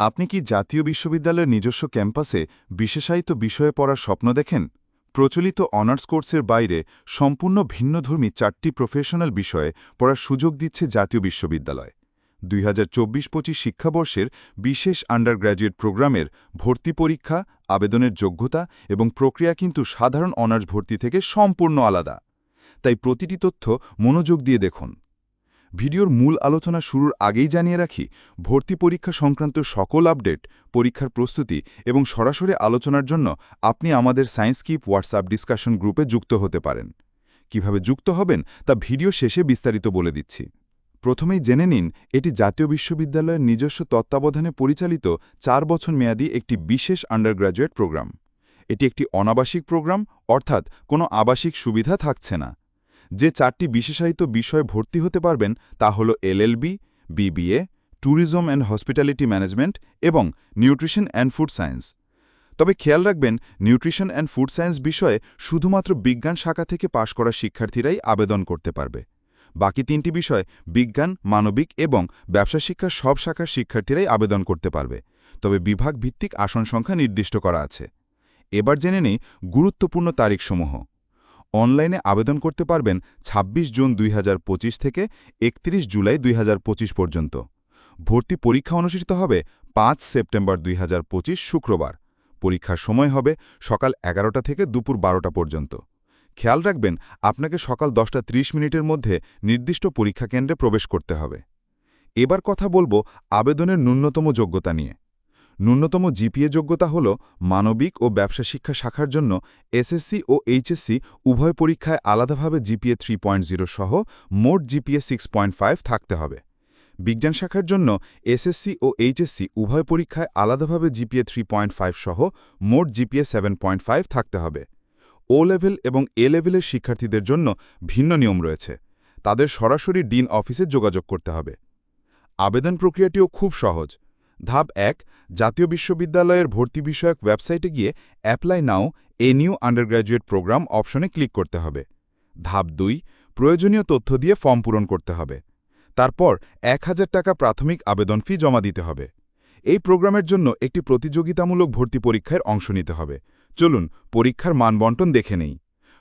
আপনি কি জাতীয় বিশ্ববিদ্যালয়ের নিজস্ব ক্যাম্পাসে বিশেষায়িত বিষয়ে পড়ার স্বপ্ন দেখেন? প্রচলিত অনার্স কোর্সের বাইরে সম্পূর্ণ ভিন্নধর্মী চারটি প্রফেশনাল বিষয়ে পড়ার সুযোগ দিচ্ছে জাতীয় বিশ্ববিদ্যালয়। দুই হাজার চব্বিশ পঁচিশ শিক্ষাবর্ষের বিশেষ আন্ডারগ্র্যাজুয়েট প্রোগ্রামের ভর্তি পরীক্ষা, আবেদনের যোগ্যতা এবং প্রক্রিয়া কিন্তু সাধারণ অনার্স ভর্তি থেকে সম্পূর্ণ আলাদা। তাই প্রতিটি তথ্য মনোযোগ দিয়ে দেখুন। ভিডিওর মূল আলোচনা শুরুর আগেই জানিয়ে রাখি, ভর্তি পরীক্ষা সংক্রান্ত সকল আপডেট, পরীক্ষার প্রস্তুতি এবং সরাসরি আলোচনার জন্য আপনি আমাদের সায়েন্স কিপ হোয়াটসঅ্যাপ ডিসকাশন গ্রুপে যুক্ত হতে পারেন। কীভাবে যুক্ত হবেন তা ভিডিও শেষে বিস্তারিত বলে দিচ্ছি। প্রথমেই জেনে নিন, এটি জাতীয় বিশ্ববিদ্যালয়ের নিজস্ব তত্ত্বাবধানে পরিচালিত চার বছর মেয়াদী একটি বিশেষ আন্ডারগ্র্যাজুয়েট প্রোগ্রাম। এটি একটি অনাবাসিক প্রোগ্রাম, অর্থাৎ কোনো আবাসিক সুবিধা থাকছে না। যে চারটি বিশেষায়িত বিষয়ে ভর্তি হতে পারবেন তা হল LLB, BBA, tourism and hospitality management এবং নিউট্রিশন অ্যান্ড ফুড সায়েন্স। তবে খেয়াল রাখবেন, নিউট্রিশন অ্যান্ড ফুড সায়েন্স বিষয়ে শুধুমাত্র বিজ্ঞান শাখা থেকে পাশ করা শিক্ষার্থীরাই আবেদন করতে পারবে। বাকি তিনটি বিষয় বিজ্ঞান, মানবিক এবং ব্যবসা শিক্ষার সব শাখার শিক্ষার্থীরাই আবেদন করতে পারবে। তবে বিভাগ ভিত্তিক আসন সংখ্যা নির্দিষ্ট করা আছে। এবার জেনে নেই গুরুত্বপূর্ণ তারিখসমূহ। অনলাইনে আবেদন করতে পারবেন ২৬ জুন দুই হাজার পঁচিশ থেকে ৩১ জুলাই দুই হাজার পঁচিশ পর্যন্ত। ভর্তি পরীক্ষা অনুষ্ঠিত হবে পাঁচ সেপ্টেম্বর দুই হাজার পঁচিশ শুক্রবার। পরীক্ষার সময় হবে সকাল এগারোটা থেকে দুপুর বারোটা পর্যন্ত। খেয়াল রাখবেন, আপনাকে সকাল দশটা ত্রিশ মিনিটের মধ্যে নির্দিষ্ট পরীক্ষা কেন্দ্রে প্রবেশ করতে হবে। এবার কথা বলব আবেদনের ন্যূনতম যোগ্যতা নিয়ে। ন্যূনতম জিপিএ যোগ্যতা হল মানবিক ও ব্যবসা শিক্ষা শাখার জন্য এসএসসি ও এইচএসসি উভয় পরীক্ষায় আলাদাভাবে জিপিএ থ্রি সহ মোট জিপিএ সিক্স থাকতে হবে। বিজ্ঞান শাখার জন্য এসএসসি ও এইচএসসি উভয় পরীক্ষায় আলাদাভাবে জিপিএ থ্রি সহ মোট জিপিএ সেভেন থাকতে হবে। ও লেভেল এবং এ লেভেলের শিক্ষার্থীদের জন্য ভিন্ন নিয়ম রয়েছে। তাদের সরাসরি ডিন অফিসে যোগাযোগ করতে হবে। আবেদন প্রক্রিয়াটিও খুব সহজ। ধাপ এক, জাতীয় বিশ্ববিদ্যালয়ের ভর্তি বিষয়ক ওয়েবসাইটে গিয়ে apply now, a new undergraduate programme অপশনে ক্লিক করতে হবে। ধাপ দুই, প্রয়োজনীয় তথ্য দিয়ে ফর্ম পূরণ করতে হবে। তারপর এক হাজার টাকা প্রাথমিক আবেদন ফি জমা দিতে হবে। এই প্রোগ্রামের জন্য একটি প্রতিযোগিতামূলক ভর্তি পরীক্ষায় অংশ নিতে হবে। চলুন, পরীক্ষার মানবন্টন দেখে নেই।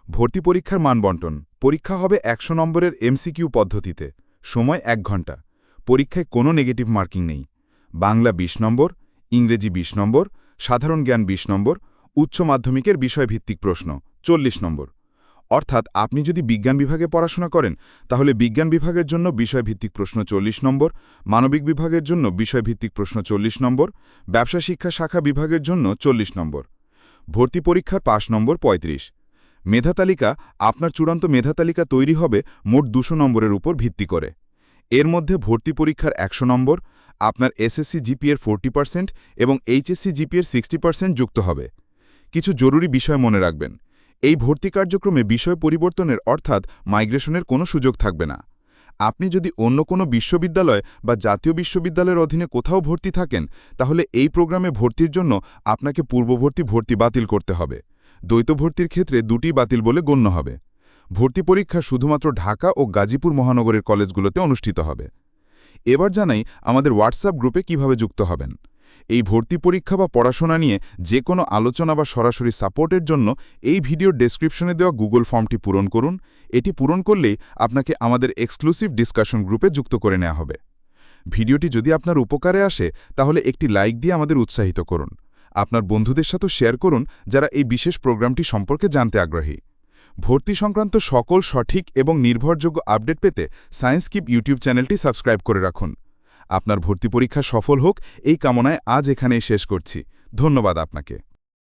ভর্তি পরীক্ষার মানবন্টন পরীক্ষা হবে একশো নম্বরের এমসিকিউ পদ্ধতিতে। সময় এক ঘণ্টা। পরীক্ষায় কোনো নেগেটিভ মার্কিং নেই। বাংলা ২০ নম্বর, ইংরেজি ২০ নম্বর, সাধারণ জ্ঞান ২০ নম্বর, উচ্চ মাধ্যমিকের বিষয়ভিত্তিক প্রশ্ন চল্লিশ নম্বর। অর্থাৎ আপনি যদি বিজ্ঞান বিভাগে পড়াশোনা করেন, তাহলে বিজ্ঞান বিভাগের জন্য বিষয়ভিত্তিক প্রশ্ন চল্লিশ নম্বর, মানবিক বিভাগের জন্য বিষয়ভিত্তিক প্রশ্ন চল্লিশ নম্বর, ব্যবসা শিক্ষা শাখা বিভাগের জন্য চল্লিশ নম্বর। ভর্তি পরীক্ষার পাশ নম্বর ৩৫ মেধাতালিকা আপনার চূড়ান্ত মেধাতালিকা তৈরি হবে মোট দুশো নম্বরের উপর ভিত্তি করে। এর মধ্যে ভর্তি পরীক্ষার একশো নম্বর আপনার এসএসসি জিপিএর ফোরটি পার্সেন্ট এবং এইচএসসি জিপিএর সিক্সটি পার্সেন্ট যুক্ত হবে। কিছু জরুরি বিষয় মনে রাখবেন। এই ভর্তি কার্যক্রমে বিষয় পরিবর্তনের অর্থাৎ মাইগ্রেশনের কোনো সুযোগ থাকবে না। আপনি যদি অন্য কোনো বিশ্ববিদ্যালয় বা জাতীয় বিশ্ববিদ্যালয়ের অধীনে কোথাও ভর্তি থাকেন, তাহলে এই প্রোগ্রামে ভর্তির জন্য আপনাকে পূর্বভর্তি ভর্তি বাতিল করতে হবে। দ্বৈত ভর্তির ক্ষেত্রে দুটি বাতিল বলে গণ্য হবে। ভর্তি পরীক্ষা শুধুমাত্র ঢাকা ও গাজীপুর মহানগরের কলেজগুলোতে অনুষ্ঠিত হবে। এবার জানাই আমাদের হোয়াটসঅ্যাপ গ্রুপে কীভাবে যুক্ত হবেন। এই ভর্তি পরীক্ষা বা পড়াশোনা নিয়ে যে কোনো আলোচনা বা সরাসরি সাপোর্টের জন্য এই ভিডিওর ডেসক্রিপশনে দেওয়া গুগল ফর্মটি পূরণ করুন। এটি পূরণ করলেই আপনাকে আমাদের এক্সক্লুসিভ ডিসকাশন গ্রুপে যুক্ত করে নেওয়া হবে। ভিডিওটি যদি আপনার উপকারে আসে, তাহলে একটি লাইক দিয়ে আমাদের উৎসাহিত করুন। আপনার বন্ধুদের সাথে শেয়ার করুন, যারা এই বিশেষ প্রোগ্রামটি সম্পর্কে জানতে আগ্রহী। ভর্তি সংক্রান্ত সকল সঠিক এবং নির্ভরযোগ্য আপডেট পেতে সায়েন্স কিপ ইউটিউব চ্যানেলটি সাবস্ক্রাইব করে রাখুন। আপনার ভর্তি পরীক্ষা সফল হোক, এই কামনায় আজ এখানেই শেষ করছি। ধন্যবাদ আপনাকে।